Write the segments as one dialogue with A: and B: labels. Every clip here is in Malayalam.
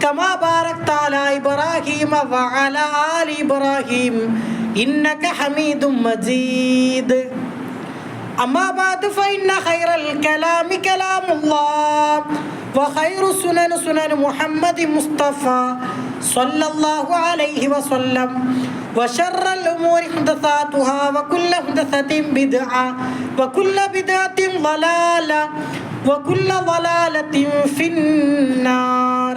A: كما باركت على إبراهيم وعلى آل إبراهيم إنك حميد مجيد. أما بعد فإن خير الكلام كلام الله وخير السنن سنن محمد مصطفى صلى الله عليه وسلم وشر الأمور محدثاتها وكل محدثة بدعة وكل بدعة ضلالة وكل ضلالة في النار.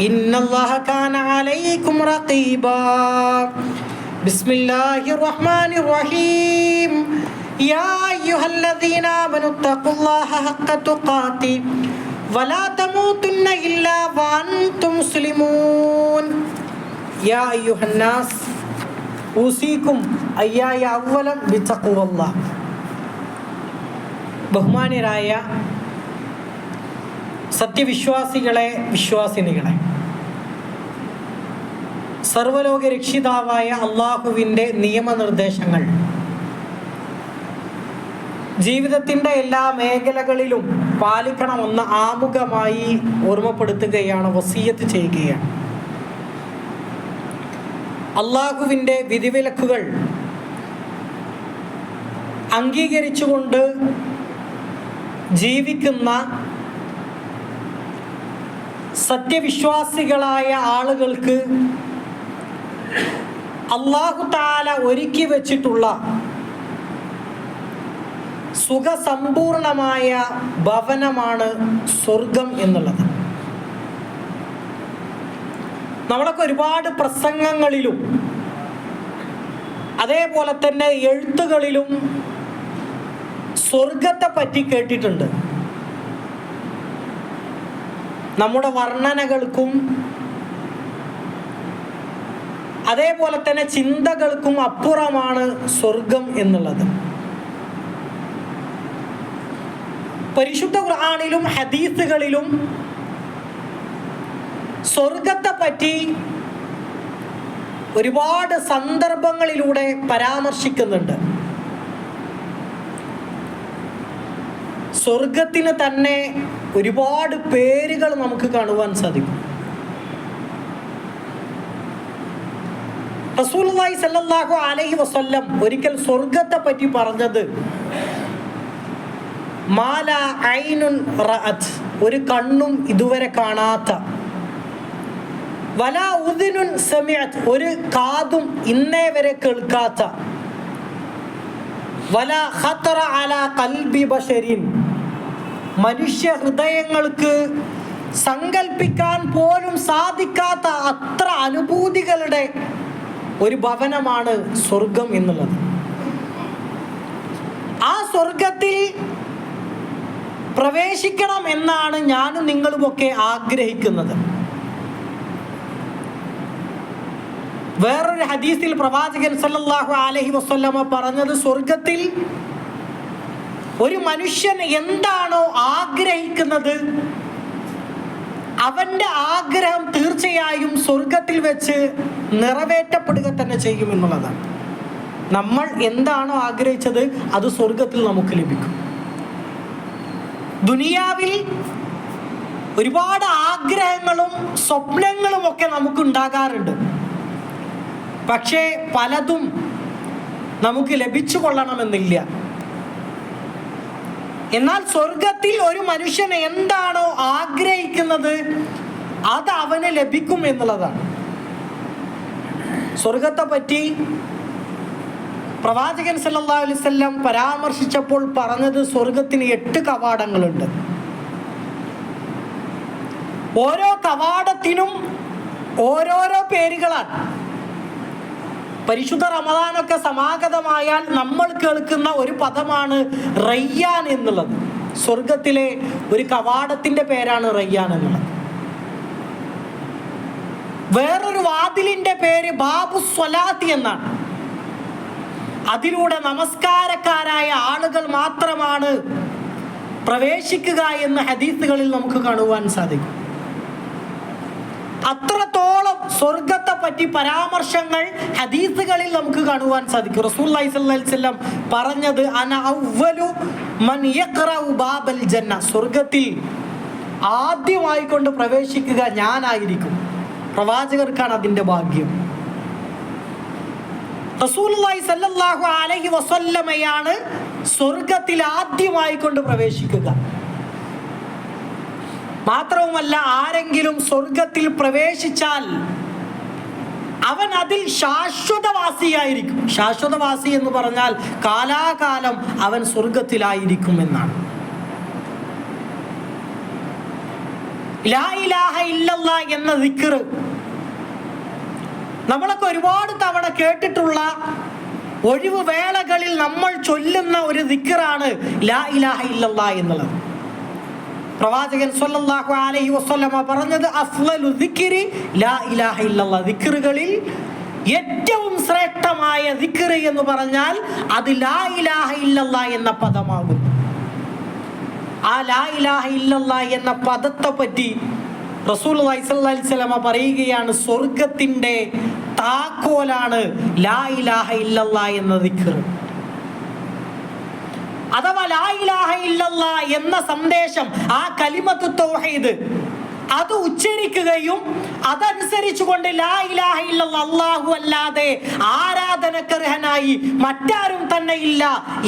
A: إن الله كان عليكم رقيبا بسم الله الرحمن الرحيم يا أيها الذين آمنوا اتقوا الله حق تقاته ولا تموتن إلا وأنتم مسلمون يا أيها الناس أوصيكم أياي أولا بتقوى الله ബഹുമാന്യരായ സത്യവിശ്വാസികളെ വിശ്വാസിനികളെ. സർവലോക രക്ഷിതാവായ അള്ളാഹുവിന്റെ നിയമനിർദ്ദേശങ്ങൾ. ജീവിതത്തിന്റെ എല്ലാ മേഖലകളിലും പാലിക്കണമെന്ന് ആമുഖമായി ഓർമ്മപ്പെടുത്തുകയാണ് വസീയത്ത് ചെയ്യുകയാണ്. അള്ളാഹുവിന്റെ വിധിവിലക്കുകൾ അംഗീകരിച്ചുകൊണ്ട് ജീവിക്കുന്ന സത്യവിശ്വാസികളായ ആളുകൾക്ക് അള്ളാഹു താല ഒരുക്കി വച്ചിട്ടുള്ള സുഖസമ്പൂർണമായ ഭവനമാണ് സ്വർഗം എന്നുള്ളത്. നമ്മളൊക്കെ ഒരുപാട് പ്രസംഗങ്ങളിലും അതേപോലെ തന്നെ എഴുത്തുകളിലും സ്വർഗത്തെ പറ്റി കേട്ടിട്ടുണ്ട്. നമ്മുടെ വർണനകൾക്കും അതേപോലെ തന്നെ ചിന്തകൾക്കും അപ്പുറമാണ് സ്വർഗം എന്നുള്ളത്. പരിശുദ്ധ ഖുർആാനിലും ഹദീസുകളിലും സ്വർഗത്തെ പറ്റി ഒരുപാട് സന്ദർഭങ്ങളിലൂടെ പരാമർശിക്കുന്നുണ്ട്. സ്വർഗത്തിന് തന്നെ ഒരുപാട് പേരുകൾ നമുക്ക് കാണുവാൻ സാധിക്കും. ഒരിക്കൽ സ്വർഗത്തെ പറ്റി പറഞ്ഞത് ഐനുൻ ഒരു കണ്ണും ഇതുവരെ കാണാത്ത വല ഉദിനുൻ സമയത്ത് ഒരു കാതും ഇന്നേ വരെ കേൾക്കാത്ത വല ഖത്തറ അല കൽബി ബഷരിൻ മനുഷ്യ ഹൃദയങ്ങൾക്ക് സങ്കല്പിക്കാൻ പോലും സാധിക്കാത്ത അത്ര അനുഭൂതികളുടെ ഒരു ഭവനമാണ് സ്വർഗം എന്നുള്ളത്. ആ സ്വർഗത്തിൽ പ്രവേശിക്കണം എന്നാണ് ഞാനും നിങ്ങളുമൊക്കെ ആഗ്രഹിക്കുന്നത്. വേറൊരു ഹദീസിൽ പ്രവാചകൻ സല്ലാഹു അലഹി വസല്ലമ പറഞ്ഞത് സ്വർഗത്തിൽ ഒരു മനുഷ്യൻ എന്താണോ ആഗ്രഹിക്കുന്നത് അവന്റെ ആഗ്രഹം തീർച്ചയായും സ്വർഗത്തിൽ വെച്ച് നിറവേറ്റപ്പെടുക തന്നെ ചെയ്യുമെന്നുള്ളതാണ് നമ്മൾ എന്താണോ ആഗ്രഹിച്ചത് അത് സ്വർഗത്തിൽ നമുക്ക് ലഭിക്കും. ദുനിയാവിൽ ഒരുപാട് ആഗ്രഹങ്ങളും സ്വപ്നങ്ങളും ഒക്കെ നമുക്ക് ഉണ്ടാകാറുണ്ട് പക്ഷേ പലതും നമുക്ക് ലഭിച്ചു കൊള്ളണമെന്നില്ല എന്നാൽ സ്വർഗത്തിൽ ഒരു മനുഷ്യൻ എന്താണോ ആഗ്രഹിക്കുന്നത് അത് അവന് ലഭിക്കും എന്നുള്ളതാണ്. സ്വർഗത്തെ പറ്റി പ്രവാചകൻ സല്ലല്ലാഹു അലൈഹി വസല്ലം പരാമർശിച്ചപ്പോൾ പറഞ്ഞത് സ്വർഗത്തിന് എട്ട് കവാടങ്ങളുണ്ട്. ഓരോ കവാടത്തിനും ഓരോരോ പേരുകളാണ്. പരിശുദ്ധ റമദാനൊക്കെ സമാഗതമായാൽ നമ്മൾ കേൾക്കുന്ന ഒരു പദമാണ് റയ്യാൻ എന്നുള്ളത്. സ്വർഗത്തിലെ ഒരു കവാടത്തിന്റെ പേരാണ് റയ്യാൻ എന്നുള്ളത്. വേറൊരു വാതിലിന്റെ പേര് ബാബു സ്വലാത്തി എന്നാണ്. അതിലൂടെ നമസ്കാരക്കാരായ ആളുകൾ മാത്രമാണ് പ്രവേശിക്കുക എന്ന് ഹദീസുകളിൽ നമുക്ക് കാണുവാൻ സാധിക്കും. അത്രത്തോളം സ്വർഗത്തെ പറ്റി പരാമർശങ്ങൾ ഹദീസുകളിൽ നമുക്ക് കാണുവാൻ സാധിക്കും. റസൂൽ സ്വല്ലം പറഞ്ഞത് അന മൻ ബാബൽ ജന്ന. സ്വർഗത്തിൽ ആദ്യമായി കൊണ്ട് പ്രവേശിക്കുക ഞാനായിരിക്കും. പ്രവാചകർക്കാണ് അതിന്റെ ഭാഗ്യം. അലൈഹി വസല്ലമയാണ് സ്വർഗത്തിൽ ആദ്യമായി കൊണ്ട് പ്രവേശിക്കുക. മാത്രവുമല്ല ആരെങ്കിലും സ്വർഗത്തിൽ പ്രവേശിച്ചാൽ അവൻ അതിൽ ശാശ്വതവാസിയായിരിക്കും. ശാശ്വതവാസി എന്ന് പറഞ്ഞാൽ കാലാകാലം അവൻ സ്വർഗത്തിലായിരിക്കും എന്നാണ് എന്ന ദിക്കറ് നമ്മളൊക്കെ ഒരുപാട് തവണ കേട്ടിട്ടുള്ള ഒഴിവ് വേളകളിൽ നമ്മൾ ചൊല്ലുന്ന ഒരു ദിക്കറാണ് ലാ ഇലാഹ ഇല്ലല്ലാ എന്നുള്ളത്. പ്രവാചകൻ സ്വല്ലല്ലാഹു അലൈഹി വസല്ലമ പറഞ്ഞത് അഫ്ളലു ദിക്രി ലാ ഇലാഹ ഇല്ലല്ലാ ദിക്റുകളിൽ ഏറ്റവും ശ്രേഷ്ഠമായ ദിക്രി എന്ന് പറഞ്ഞാൽ അത് ലാ ഇലാഹ ഇല്ലല്ലാ എന്ന പദമാകുന്നു. ആ ലാ ഇലാഹ ഇല്ലല്ലാ എന്ന പദത്തെ പറ്റി റസൂൽ വൈസല്ലാസ്ലമ പറയുകയാണ് സ്വർഗത്തിന്റെ താക്കോലാണ് ലാ ഇലാഹ ഇല്ലല്ലാ എന്ന ലാ ഇലാഹ എന്ന സന്ദേശം ആ കലിമത്ത് തൗഹീദ്. അത് ഉച്ചരിക്കുകയും അതനുസരിച്ചുകൊണ്ട് ലാ ഇലാഹ ഇല്ലല്ലാ അല്ലാതെ ആരാധനക്കർഹനായി മറ്റാരും തന്നെ ഇല്ല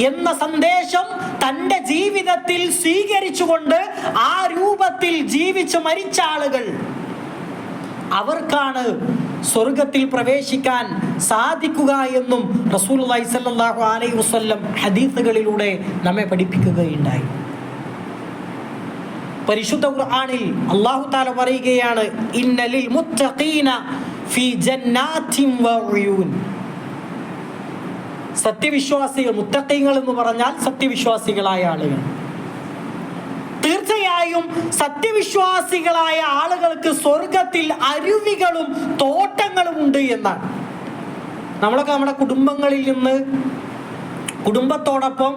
A: എന്ന സന്ദേശം തന്റെ ജീവിതത്തിൽ സ്വീകരിച്ചുകൊണ്ട് ആ രൂപത്തിൽ ജീവിച്ചു മരിച്ച ആളുകൾ. അവർക്കാണ് സ്വർഗത്തിൽ പ്രവേശിക്കാൻ സാധിക്കുക എന്നും റസൂൽ സല്ലല്ലാഹു അലൈഹി വസ്ല്ലം ഹദീസുകളിലൂടെ നമ്മെ പഠിപ്പിക്കുകയുണ്ടായി. പരിശുദ്ധ ഖുർആനിൽ അള്ളാഹു താല പറയുകയാണ് ഇന്നലിൽ മുത്തഖീന ഫീ ജന്നാത്തിൻ വഉയൂൻ സത്യവിശ്വാസികൾ മുത്തഖീങ്ങൾ എന്ന് പറഞ്ഞാൽ സത്യവിശ്വാസികളായ ആളുകൾ. തീർച്ചയായും സത്യവിശ്വാസികളായ ആളുകൾക്ക് സ്വർഗത്തിൽ അരുവികളും തോട്ടങ്ങളും ഉണ്ട് എന്നാണ്. നമ്മളൊക്കെ നമ്മുടെ കുടുംബങ്ങളിൽ നിന്ന് കുടുംബത്തോടൊപ്പം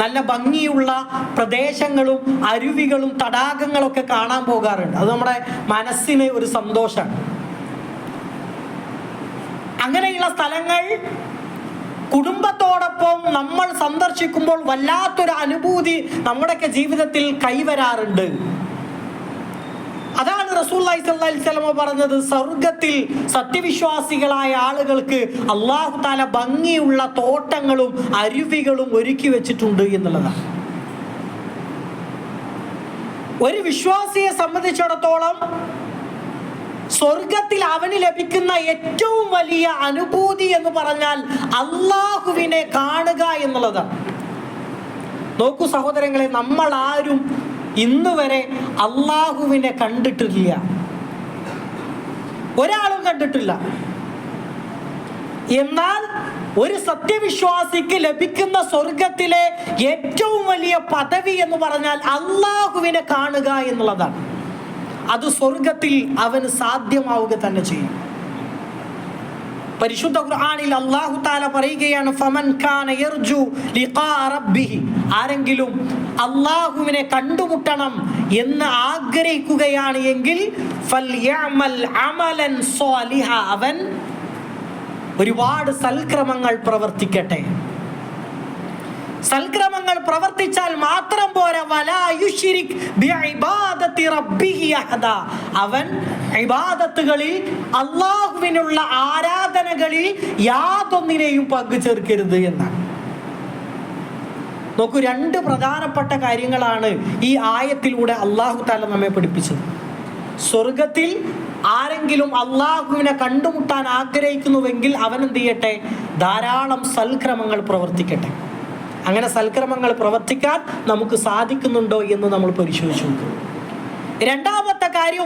A: നല്ല ഭംഗിയുള്ള പ്രദേശങ്ങളും അരുവികളും തടാകങ്ങളൊക്കെ കാണാൻ പോകാറുണ്ട്. അത് നമ്മുടെ മനസ്സിന് ഒരു സന്തോഷമാണ്. അങ്ങനെയുള്ള സ്ഥലങ്ങൾ കുടുംബത്തോടൊപ്പം നമ്മൾ സന്ദർശിക്കുമ്പോൾ വല്ലാത്തൊരു അനുഭൂതി നമ്മുടെയൊക്കെ ജീവിതത്തിൽ കൈവരാറുണ്ട്. അതാണ് റസൂല്ലി സ്വല്ലമ പറഞ്ഞത്. സ്വർഗത്തിൽ സത്യവിശ്വാസികളായ ആളുകൾക്ക് അള്ളാഹു താല ഭംഗിയുള്ള തോട്ടങ്ങളും അരുവികളും ഒരുക്കി വെച്ചിട്ടുണ്ട് എന്നുള്ളതാണ്. ഒരു വിശ്വാസിയെ സംബന്ധിച്ചിടത്തോളം സ്വർഗത്തിൽ അവന് ലഭിക്കുന്ന ഏറ്റവും വലിയ അനുഭൂതി എന്ന് പറഞ്ഞാൽ അള്ളാഹുവിനെ കാണുക എന്നുള്ളതാണ് നോക്കൂ സഹോദരങ്ങളെ നമ്മൾ ആരും ഇന്ന് വരെ അള്ളാഹുവിനെ കണ്ടിട്ടില്ല. ഒരാളും കണ്ടിട്ടില്ല. എന്നാൽ ഒരു സത്യവിശ്വാസിക്ക് ലഭിക്കുന്ന സ്വർഗത്തിലെ ഏറ്റവും വലിയ പദവി എന്ന് പറഞ്ഞാൽ അള്ളാഹുവിനെ കാണുക എന്നുള്ളതാണ്. അത് സ്വർഗത്തിൽ അവന് സാധ്യമാവുക തന്നെ ചെയ്യും. പരിശുദ്ധ ഖുർആനിൽ അള്ളാഹു താല പറയുകയാണ് ഫമൻ കാന യർജു ലിഖാ ആരെങ്കിലും അള്ളാഹുവിനെ കണ്ടുമുട്ടണം എന്ന് ആഗ്രഹിക്കുകയാണ് എങ്കിൽ അവൻ ഒരുപാട് സൽക്രമങ്ങൾ പ്രവർത്തിക്കട്ടെ. സൽക്രമങ്ങൾ പ്രവർത്തിച്ചാൽ മാത്രം പോരാ. അവൻ ഇബാദത്തുകളിൽ അള്ളാഹുവിനുള്ള ആരാധനകളിൽ യാതൊന്നിനെയും പങ്കു ചേർക്കരുത് എന്നാണ്. നോക്കൂ രണ്ട് പ്രധാനപ്പെട്ട കാര്യങ്ങളാണ് ഈ ആയത്തിലൂടെ അള്ളാഹു താല നമ്മെ പഠിപ്പിച്ചത്. സ്വർഗത്തിൽ ആരെങ്കിലും അള്ളാഹുവിനെ കണ്ടുമുട്ടാൻ ആഗ്രഹിക്കുന്നുവെങ്കിൽ അവൻ എന്ത് ചെയ്യട്ടെ? ധാരാളം സൽക്രമങ്ങൾ പ്രവർത്തിക്കട്ടെ. അങ്ങനെ സൽക്രമങ്ങൾ പ്രവർത്തിക്കാൻ നമുക്ക് സാധിക്കുന്നുണ്ടോ എന്ന് നമ്മൾ പരിശോധിച്ചു നോക്കും. രണ്ടാമത്തെ കാര്യം.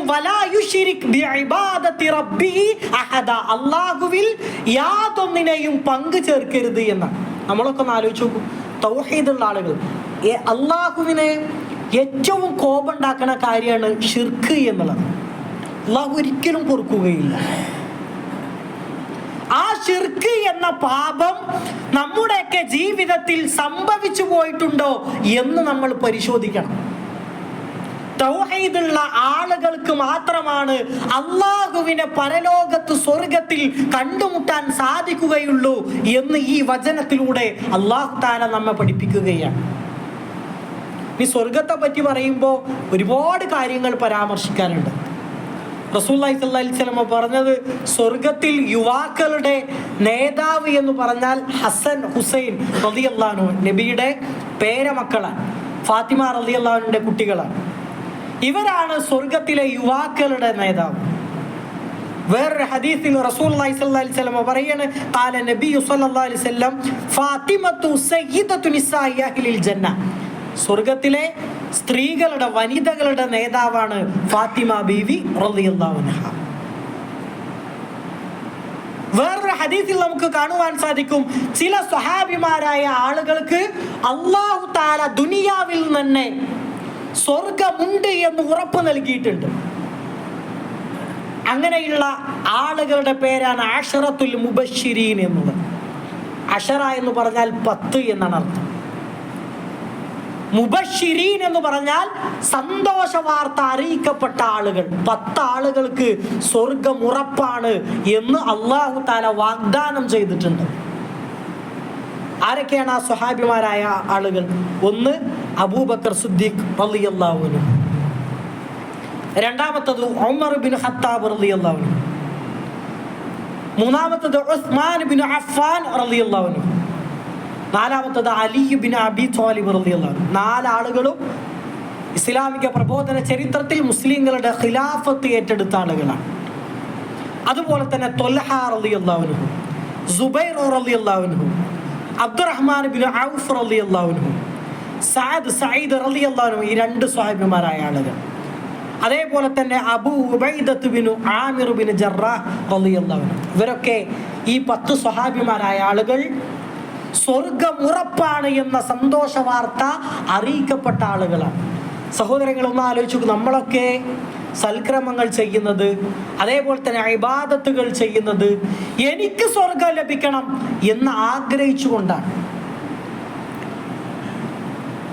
A: അള്ളാഹുവിൽ യാതൊന്നിനെയും പങ്കു ചേർക്കരുത് എന്ന് നമ്മളൊക്കെ ഒന്ന് ആലോചിച്ച് നോക്കും. തൗഹീദുള്ള ആളുകൾ. അള്ളാഹുവിനെ ഏറ്റവും കോപുണ്ടാക്കുന്ന കാര്യമാണ് ഷിർക്ക് എന്നുള്ളത്. അള്ളാഹു ഒരിക്കലും പൊറുക്കുകയില്ല. ഷിർക്ക് എന്ന പാപം നമ്മുടെയൊക്കെ ജീവിതത്തിൽ സംഭവിച്ചു പോയിട്ടുണ്ടോ എന്ന് നമ്മൾ പരിശോധിക്കണം. തൗഹീദുള്ള ആളുകൾക്ക് മാത്രമാണ് അള്ളാഹുവിനെ പരലോകത്ത് സ്വർഗത്തിൽ കണ്ടുമുട്ടാൻ സാധിക്കുകയുള്ളൂ എന്ന് ഈ വചനത്തിലൂടെ അള്ളാഹു താല നമ്മെ പഠിപ്പിക്കുകയാണ്. ഈ സ്വർഗത്തെ പറ്റി പറയുമ്പോൾ ഒരുപാട് കാര്യങ്ങൾ പരാമർശിക്കാനുണ്ട്. റസൂല്ലായി പറഞ്ഞത് സ്വർഗത്തിൽ യുവാക്കളുടെ നേതാവ് എന്ന് പറഞ്ഞാൽ ഹസൻ ഹുസൈൻ റളിയല്ലാഹു നബിയുടെ പേരമക്കളാണ് ഫാത്തിമ റളിയല്ലാഹുവിന്റെ കുട്ടികളാണ്. ഇവരാണ് സ്വർഗത്തിലെ യുവാക്കളുടെ നേതാവ്. വേറൊരു ഹദീസിൽ റസൂൽ അലൈഹി പറയാണ് അലൈഹി വസല്ലം ഫാത്തിമത്തു അഹ്ലിൽ ജന്ന. സ്വർഗത്തിലെ സ്ത്രീകളുടെ വനിതകളുടെ നേതാവാണ് ഫാത്തിമ ബീവി അൻഹ. വേറൊരു ഹദീസിൽ നമുക്ക് കാണുവാൻ സാധിക്കും. ചില സ്വഹാബിമാരായ ആളുകൾക്ക് അള്ളാഹു താല ദുനിയാവിൽ തന്നെ സ്വർഗമുണ്ട് എന്ന് ഉറപ്പ് നൽകിയിട്ടുണ്ട്. അങ്ങനെയുള്ള ആളുകളുടെ പേരാണ് അഷറത്തുൽ മുബഷിരീൻ എന്നുള്ളത്. അഷറ എന്ന് പറഞ്ഞാൽ പത്ത് എന്നാണ് അർത്ഥം. മുബഷിരീൻ എന്ന് പറഞ്ഞാൽ സന്തോഷ വാർത്ത അറിയിക്കപ്പെട്ട ആളുകൾ. പത്ത് ആളുകൾക്ക് സ്വർഗം ഉറപ്പാണ് എന്ന് അള്ളാഹു താല വാഗ്ദാനം ചെയ്തിട്ടുണ്ട്. ആരൊക്കെയാണ് ആ സ്വഹാബിമാരായ ആളുകൾ? ഒന്ന് അബൂബക്കർ സുദ്ദീഖ് അൻഹു. രണ്ടാമത്തത് ഉമർ ബിൻ ഹത്താബ് അൻഹു. മൂന്നാമത്തത് ഉസ്മാൻ ബിൻ അഫ്ഫാൻ അൻഹു. നാലാമത്തത് അലി ബിൻ അബി ത്വാലിബ് റളിയല്ലാഹു നാലാളുകളും ഇസ്ലാമിക പ്രബോധന ചരിത്രത്തിൽ മുസ്ലിങ്ങളുടെ ഖിലാഫത്ത് ഏറ്റെടുത്ത ആളുകളാണ്. അതുപോലെ തന്നെ റളിയല്ലാഹു അൻഹു സുബൈർ അൻഹു അബ്ദുറഹ്മാൻ ബിൻ ഔഫ് അൻഹു സഅദ് സഈദ് റളിയല്ലാഹു ഈ രണ്ട് സ്വഹാബിമാരായ ആളുകൾ. അതേപോലെ തന്നെ Abu Ubaidah Binu Amir bin Jarrah റളിയല്ലാഹു ഇവരൊക്കെ ഈ പത്ത് സ്വഹാബിമാരായ ആളുകൾ സ്വർഗം ഉറപ്പാണ് എന്ന സന്തോഷ വാർത്ത അറിയിക്കപ്പെട്ട ആളുകളാണ്. സഹോദരങ്ങൾ ഒന്ന് ആലോചിച്ചു നമ്മളൊക്കെ സൽക്രമങ്ങൾ ചെയ്യുന്നത് അതേപോലെ തന്നെ ഇബാദത്തുകൾ ചെയ്യുന്നത് എനിക്ക് സ്വർഗം ലഭിക്കണം എന്ന് ആഗ്രഹിച്ചുകൊണ്ടാണ്.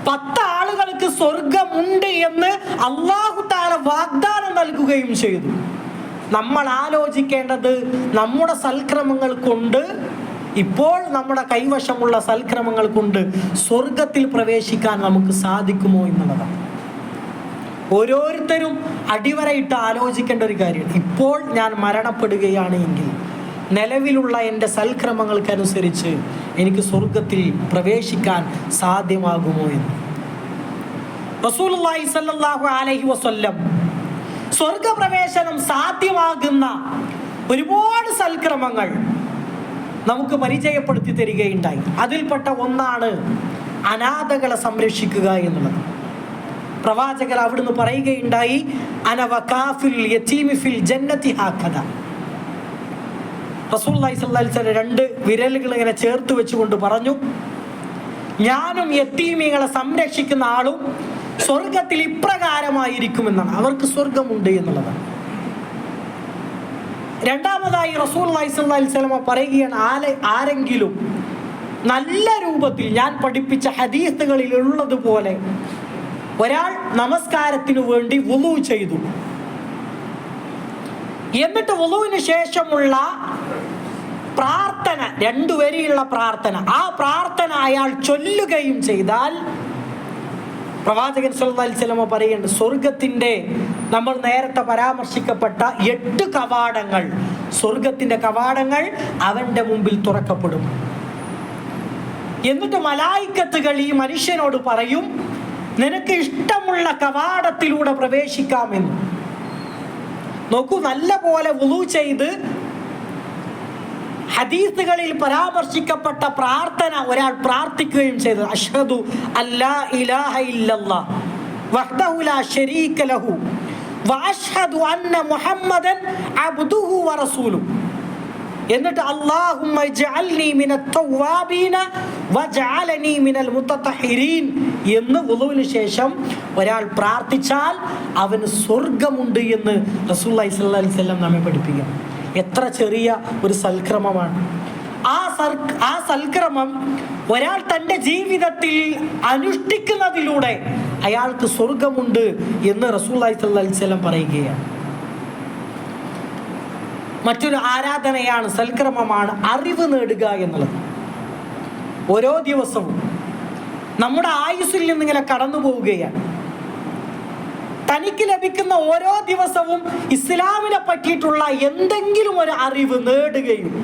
A: പത്ത് ആളുകൾക്ക് സ്വർഗമുണ്ട് എന്ന് അള്ളാഹു താല വാഗ്ദാനം നൽകുകയും ചെയ്തു. നമ്മൾ ആലോചിക്കേണ്ടത് നമ്മുടെ സൽക്രമങ്ങൾ കൊണ്ട് ഇപ്പോൾ നമ്മുടെ കൈവശമുള്ള സൽക്രമങ്ങൾ കൊണ്ട് സ്വർഗത്തിൽ പ്രവേശിക്കാൻ നമുക്ക് സാധിക്കുമോ എന്നുള്ളതാണ്. ഓരോരുത്തരും അടിവരയിട്ട് ആലോചിക്കേണ്ട ഒരു കാര്യമാണ് ഇപ്പോൾ ഞാൻ മരണപ്പെടുകയാണ് എങ്കിൽ നിലവിലുള്ള എന്റെ സൽക്രമങ്ങൾക്കനുസരിച്ച് എനിക്ക് സ്വർഗത്തിൽ പ്രവേശിക്കാൻ സാധ്യമാകുമോ എന്ന്. സ്വർഗപ്രവേശനം സാധ്യമാകുന്ന ഒരുപാട് സൽക്രമങ്ങൾ നമുക്ക് പരിചയപ്പെടുത്തി തരികയുണ്ടായി. അതിൽപ്പെട്ട ഒന്നാണ് അനാഥകളെ സംരക്ഷിക്കുക എന്നുള്ളത്. പ്രവാചകർ അവിടുന്ന് പറയുകയുണ്ടായി അനവകാഫിൽ യതീമി ഫിൽ ജന്നതി ഹാക്കഥ വസല്ലം രണ്ട് വിരലുകൾ ഇങ്ങനെ ചേർത്ത് വെച്ചുകൊണ്ട് പറഞ്ഞു ഞാനും യത്തീമികളെ സംരക്ഷിക്കുന്ന ആളും സ്വർഗത്തിൽ ഇപ്രകാരമായിരിക്കുമെന്നാണ്. അവർക്ക് സ്വർഗമുണ്ട് എന്നുള്ളതാണ്. രണ്ടാമതായി റസൂൽ അലൈഹിസ്വലമ പറയുകയാണ് ആരെ ആരെങ്കിലും നല്ല രൂപത്തിൽ ഞാൻ പഠിപ്പിച്ച ഹദീസുകളിൽ ഉള്ളതുപോലെ ഒരാൾ നമസ്കാരത്തിനു വേണ്ടി വുളു ചെയ്തു. എന്നിട്ട് വുളുവിന് ശേഷമുള്ള പ്രാർത്ഥന രണ്ടു വരിയുള്ള പ്രാർത്ഥന ആ പ്രാർത്ഥന അയാൾ ചൊല്ലുകയും ചെയ്താൽ പ്രവാചകൻ സല്ലല്ലാഹു അലൈഹി വസല്ലം പറയുന്നുണ്ട് സ്വർഗത്തിന്റെ നമ്മൾ നേരത്തെ പരാമർശിക്കപ്പെട്ട എട്ട് കവാടങ്ങൾ സ്വർഗത്തിന്റെ കവാടങ്ങൾ അവന്റെ മുമ്പിൽ തുറക്കപ്പെടും. എന്നിട്ട് മലായിക്കത്തുകൾ ഈ മനുഷ്യനോട് പറയും നിനക്ക് ഇഷ്ടമുള്ള കവാടത്തിലൂടെ പ്രവേശിക്കാമെന്ന്. നോക്കൂ നല്ല പോലെ വുളു ചെയ്ത് ഹദീസുകളിൽ പരാമർശിക്കപ്പെട്ട പ്രാർത്ഥന ഒരാൾ പ്രാർത്ഥിക്കുകയും ചെയ്തത് അഷ്ഹദു അല്ലാ ഇലാഹ ഇല്ലല്ലാഹ് വഹ്ദഹു ലാ ശരീക ലഹു. മുഹമ്മദൻ വറസൂലു എന്നിട്ട് വജഅലനി മിനൽ എന്ന് വുളുവിന് ശേഷം ഒരാൾ പ്രാർത്ഥിച്ചാൽ അവന് സ്വർഗമുണ്ട് എന്ന് റസൂലുള്ളാഹി സ്വല്ലല്ലാഹി അലൈഹി വസല്ലം നമ്മെ പഠിപ്പിക്കാം എത്ര ചെറിയ ഒരു സൽക്രമമാണ്. ആ സർ ആ സൽക്രമം ഒരാൾ തന്റെ ജീവിതത്തിൽ അനുഷ്ഠിക്കുന്നതിലൂടെ അയാൾക്ക് സ്വർഗമുണ്ട് എന്ന് അലൈഹി വസല്ലം പറയുകയാണ്. മറ്റൊരു ആരാധനയാണ് സൽക്രമമാണ് അറിവ് നേടുക എന്നുള്ളത്. ഓരോ ദിവസവും നമ്മുടെ ആയുസ്സിൽ നിന്നിങ്ങനെ കടന്നു പോവുകയാണ്. തനിക്ക് ലഭിക്കുന്ന ഓരോ ദിവസവും ഇസ്ലാമിനെ പറ്റിയിട്ടുള്ള എന്തെങ്കിലും ഒരു അറിവ് നേടുകയും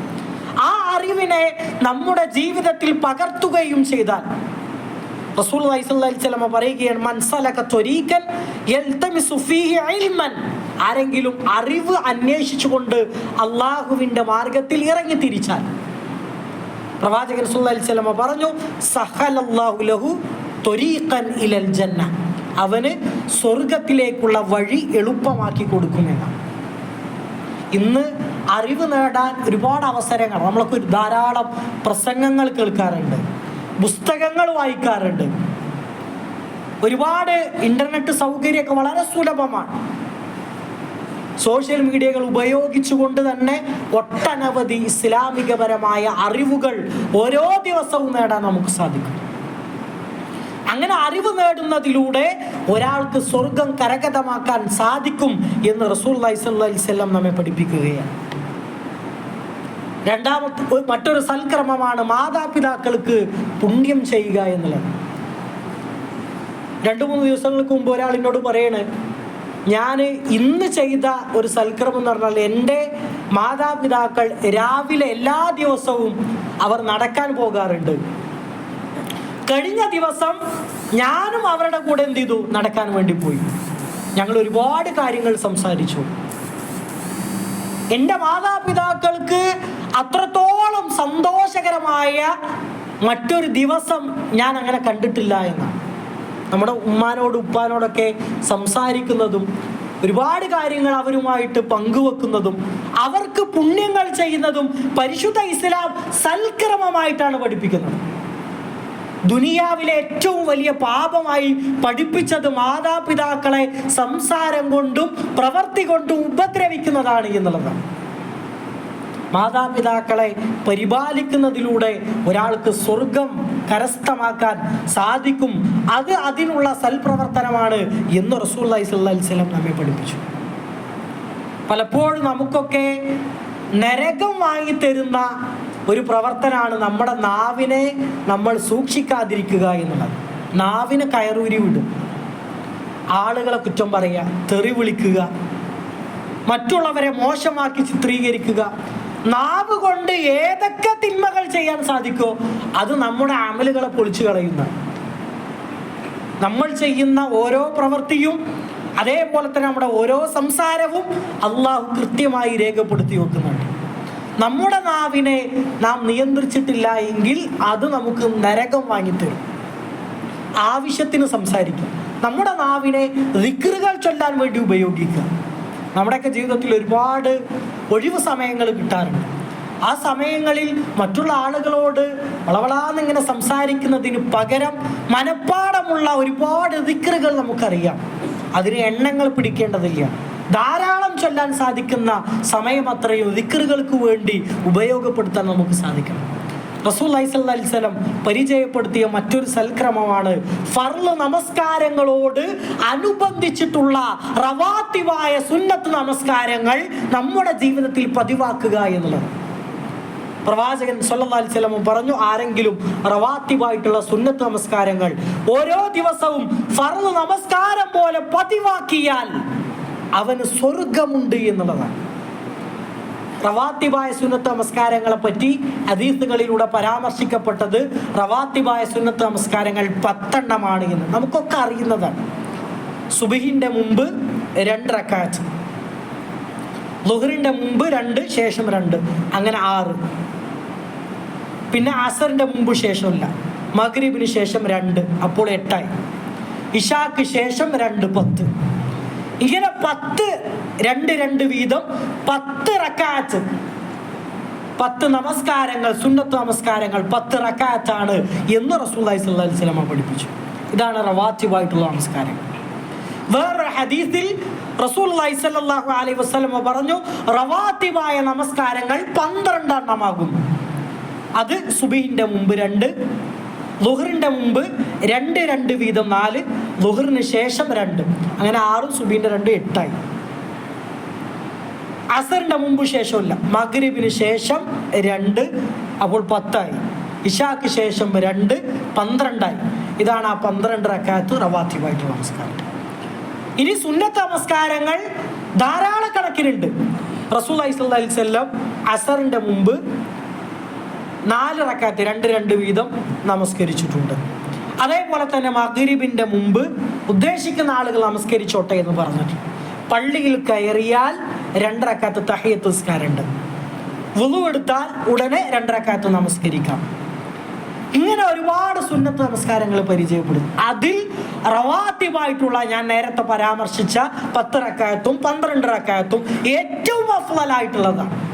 A: ആ അറിവിനെ നമ്മുടെ ജീവിതത്തിൽ പകർത്തുകയും ചെയ്താൽ റസൂൽ വൈസല്ലമ പറയുകയാണ് മൻസലക ത്വരീക്കൻ ആരെങ്കിലും അറിവ് അന്വേഷിച്ചുകൊണ്ട് അള്ളാഹുവിന്റെ മാർഗത്തിൽ ഇറങ്ങി തിരിച്ചാൽ. പ്രവാചകൻ സുല്ലാസ്ലമ പറഞ്ഞു സഹലല്ലാഹു ലഹു ത്വരീഖൻ ഇലൽ ജന്ന. അവന് സ്വർഗത്തിലേക്കുള്ള വഴി എളുപ്പമാക്കി കൊടുക്കുമെന്നാണ് ഇന്ന് അറിവ് നേടാൻ ഒരുപാട് അവസരങ്ങൾ. നമ്മളൊക്കെ ഒരു ധാരാളം പ്രസംഗങ്ങൾ കേൾക്കാറുണ്ട്. പുസ്തകങ്ങൾ വായിക്കാറുണ്ട്. ഒരുപാട് ഇന്റർനെറ്റ് സൗകര്യമൊക്കെ വളരെ സുലഭമാണ്. സോഷ്യൽ മീഡിയകൾ ഉപയോഗിച്ചുകൊണ്ട് തന്നെ ഒട്ടനവധി ഇസ്ലാമികപരമായ അറിവുകൾ ഓരോ ദിവസവും നേടാൻ നമുക്ക് സാധിക്കും. അങ്ങനെ അറിവ് നേടുന്നതിലൂടെ ഒരാൾക്ക് സ്വർഗം കരകതമാക്കാൻ സാധിക്കും എന്ന് റസൂൽ അലൈവല്ലം നമ്മെ പഠിപ്പിക്കുകയാണ്. രണ്ടാമത്തെ മറ്റൊരു സൽക്രമമാണ് മാതാപിതാക്കൾക്ക് പുണ്യം ചെയ്യുക എന്നുള്ളത്. രണ്ടു മൂന്ന് ദിവസങ്ങൾക്ക് മുമ്പ് ഒരാൾ എന്നോട് പറയണേ ഞാൻ ഇന്ന് ചെയ്ത ഒരു സൽക്രമം എന്ന് പറഞ്ഞാൽ എന്റെ മാതാപിതാക്കൾ രാവിലെ എല്ലാ ദിവസവും അവർ നടക്കാൻ പോകാറുണ്ട്. കഴിഞ്ഞ ദിവസം ഞാനും അവരുടെ കൂടെ എന്ത് ചെയ്തു? നടക്കാൻ വേണ്ടി പോയി. ഞങ്ങൾ ഒരുപാട് കാര്യങ്ങൾ സംസാരിച്ചു. എന്റെ മാതാപിതാക്കൾക്ക് അത്രത്തോളം സന്തോഷകരമായ മറ്റൊരു ദിവസം ഞാൻ അങ്ങനെ കണ്ടിട്ടില്ല എന്നാണ് നമ്മുടെ ഉമ്മാനോട് ഉപ്പാനോടൊക്കെ സംസാരിക്കുന്നതും ഒരുപാട് കാര്യങ്ങൾ അവരുമായിട്ട് പങ്കുവെക്കുന്നതും അവർക്ക് പുണ്യങ്ങൾ ചെയ്യുന്നതും പരിശുദ്ധ ഇസ്ലാം സൽക്രമമായിട്ടാണ് പഠിപ്പിക്കുന്നത്. ദുനിയാവിലെ ഏറ്റവും വലിയ പാപമായി പഠിപ്പിച്ചത് മാതാപിതാക്കളെ സംസാരം കൊണ്ടും പ്രവൃത്തി കൊണ്ടും ഉപദ്രവിക്കുന്നതാണ് എന്നുള്ളതാണ് മാതാപിതാക്കളെ പരിപാലിക്കുന്നതിലൂടെ ഒരാൾക്ക് സ്വർഗം കരസ്ഥമാക്കാൻ സാധിക്കും. അത് അതിനുള്ള സൽപ്രവർത്തനമാണ് എന്ന് റസൂല്ലി സ്വല്ലി സ്വലം നമ്മെ പഠിപ്പിച്ചു. പലപ്പോഴും നമുക്കൊക്കെ നരകം വാങ്ങിത്തരുന്ന ഒരു പ്രവർത്തനമാണ് നമ്മുടെ നാവിനെ നമ്മൾ സൂക്ഷിക്കാതിരിക്കുക എന്നുള്ളത്. നാവിനെ കയറൂരി വിടും ആളുകളെ കുറ്റം പറയുക തെറി വിളിക്കുക മറ്റുള്ളവരെ മോശമാക്കി ചിത്രീകരിക്കുക. നാവ് കൊണ്ട് ഏതൊക്കെ തിന്മകൾ ചെയ്യാൻ സാധിക്കോ അത് നമ്മുടെ അമലുകളെ പൊളിച്ചു കളയുന്ന. നമ്മൾ ചെയ്യുന്ന ഓരോ പ്രവൃത്തിയും അതേപോലെ തന്നെ നമ്മുടെ ഓരോ സംസാരവും അള്ളാഹു കൃത്യമായി രേഖപ്പെടുത്തി വെക്കുന്നുണ്ട്. നമ്മുടെ നാവിനെ നാം നിയന്ത്രിച്ചിട്ടില്ല എങ്കിൽ അത് നമുക്ക് നരകം വാങ്ങിത്തരും. ആവശ്യത്തിന് സംസാരിക്കും. നമ്മുടെ നാവിനെ റിക്കറുകൾ ചൊല്ലാൻ വേണ്ടി ഉപയോഗിക്കുക. നമ്മുടെയൊക്കെ ജീവിതത്തിൽ ഒരുപാട് ഒഴിവ് സമയങ്ങൾ കിട്ടാറുണ്ട്. ആ സമയങ്ങളിൽ മറ്റുള്ള ആളുകളോട് വളവളാന്നിങ്ങനെ സംസാരിക്കുന്നതിന് പകരം മനപ്പാടമുള്ള ഒരുപാട് ദിക്കറുകൾ നമുക്കറിയാം. അതിന് എണ്ണങ്ങൾ പിടിക്കേണ്ടതില്ല. ധാരാളം ചൊല്ലാൻ സാധിക്കുന്ന സമയം അത്രയും ദിക്കറുകൾക്ക് വേണ്ടി ഉപയോഗപ്പെടുത്താൻ നമുക്ക് സാധിക്കണം. റസൂൽ അലിസ്ലം പരിചയപ്പെടുത്തിയ മറ്റൊരു സൽക്രമമാണ് ഫർൾ നമസ്കാരങ്ങളോട് അനുബന്ധിച്ചിട്ടുള്ള റവാത്തിവായ സുന്നത്ത് നമസ്കാരങ്ങൾ നമ്മുടെ ജീവിതത്തിൽ പതിവാക്കുക എന്നുള്ളത്. പ്രവാചകൻ സല്ലല്ലാഹു പറഞ്ഞു ആരെങ്കിലും റവാത്തിവായിട്ടുള്ള സുന്നത്ത് നമസ്കാരങ്ങൾ ഓരോ ദിവസവും ഫർൾ നമസ്കാരം പോലെ പതിവാക്കിയാൽ അവന് സ്വർഗമുണ്ട് എന്നുള്ളതാണ്. റവാത്തിബായ സുന്നത്ത് നമസ്കാരങ്ങളെ പറ്റി ഹദീസുകളിലൂടെ പരാമർശിക്കപ്പെട്ടത് റവാത്തിബായ സുന്നത്ത് നമസ്കാരങ്ങൾ പത്തെണ്ണമാണ് എന്ന്. നമുക്കൊക്കെ അറിയുന്നതാണ്. സുബഹിന്റെ മുമ്പ് രണ്ട് റക്കാറ്റ് ലുഹറിന്റെ മുമ്പ് രണ്ട് ശേഷം രണ്ട്. അങ്ങനെ ആറ്. പിന്നെ അസറിന്റെ മുമ്പ് ശേഷമില്ല. മഗ്രിബിന് ശേഷം രണ്ട്. അപ്പോൾ എട്ടായി. ഇഷാക്ക് ശേഷം രണ്ട് പത്ത്. ഇങ്ങനെ പത്ത് രണ്ട് രണ്ട് വീതം പത്ത് റക്കാത്ത്. പത്ത് നമസ്കാരങ്ങൾ സുന്നത്ത് നമസ്കാരങ്ങൾ പത്ത് റക്കാത്താണ് എന്ന് റസൂല്ലി സല്ലാ സ്വലമ പഠിപ്പിച്ചു. ഇതാണ് റവാത്തിവായിട്ടുള്ള നമസ്കാരങ്ങൾ. വേറൊരു ഹദീസിൽ റസൂൽ സല്ലാഹു അലൈഹി വസ്ലമ പറഞ്ഞു റവാത്തിവായ നമസ്കാരങ്ങൾ പന്ത്രണ്ടെണ്ണമാകും അത് സുബഹിന്റെ മുമ്പ് രണ്ട് ലുഹറിന്റെ മുമ്പ് രണ്ട് രണ്ട് വീതം നാല് ലുഹറിന് ശേഷം രണ്ട്. അങ്ങനെ ആറും സുബീന്റെ രണ്ട് എട്ടായി. അസറിന്റെ മുമ്പ് ശേഷമില്ല മഗ്രിബിന് ശേഷം രണ്ട് അപ്പോൾ പത്തായി. ഇഷാക്ക് ശേഷം രണ്ട് പന്ത്രണ്ടായി. ഇതാണ് ആ പന്ത്രണ്ട് റക്കാത്ത് റവാത്തിയുമായിട്ടുള്ള നമസ്കാരം. ഇനി സുന്നത്ത് നമസ്കാരങ്ങൾ ധാരാളക്കണക്കിനുണ്ട്. റസൂൽ അലൈഹി സ്വല്ലം അസറിന്റെ മുമ്പ് നാല് റക്കാത്ത് രണ്ട് രണ്ട് വീതം നമസ്കരിച്ചിട്ടുണ്ട്. അതേപോലെ തന്നെ മഗ്രിബിന്റെ മുമ്പ് ഉദ്ദേശിക്കുന്ന ആളുകൾ നമസ്കരിച്ചോട്ടെ എന്ന് പറഞ്ഞിട്ടുണ്ട് പള്ളിയിൽ കയറിയാൽ രണ്ടരക്കാത്ത് തഹയ്യത്ത് നിസ്കാരമുണ്ട് വുളു എടുത്താൽ ഉടനെ രണ്ടരക്കാത്ത് നമസ്കരിക്കാം. ഇങ്ങനെ ഒരുപാട് സുന്നത്ത് നമസ്കാരങ്ങൾ പരിചയപ്പെടും. അതിൽ റവാത്തിവായിട്ടുള്ള ഞാൻ നേരത്തെ പരാമർശിച്ച പത്ത് റക്കായത്തും പന്ത്രണ്ട് റക്കായത്തും ഏറ്റവും അഫ്ലായിട്ടുള്ളതാണ്